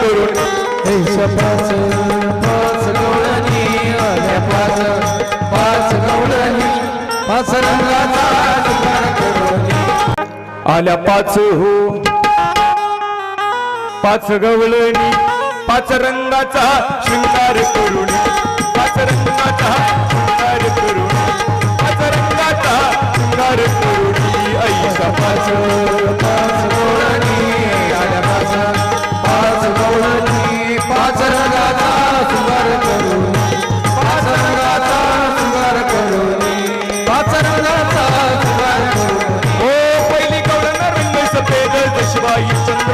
करून. आल्या पाच पाच पाच हो. पाच गवळणी पाच रंगाचा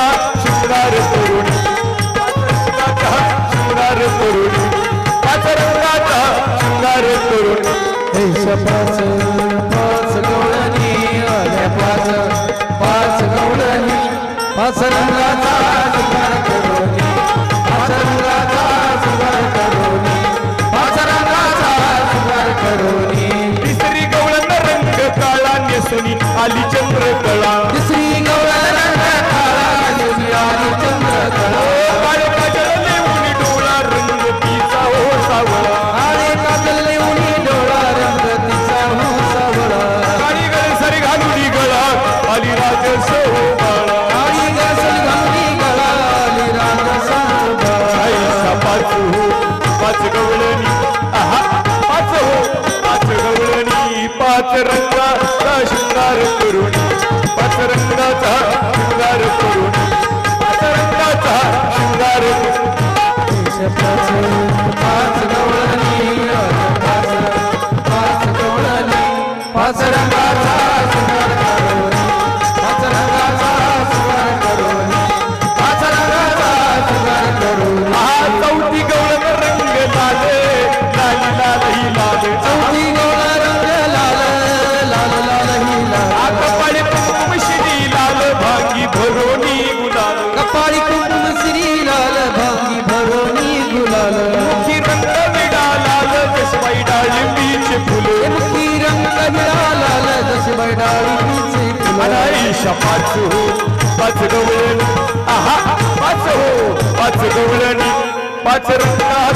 सुंदर पाच गवळणी. पाच हो. पाच गवळणी पाच रंगाचा शृंगार करून पाच रंगाचा शृंगार करून पाच रंगाचा शृंगार पाच गवळणी पाच गवळणी. पाच रंगाचा म्हणाली अनाईशा पाच हो पाच गवळणी. आहा पाच हो पाच गवळणी. पाच रंगा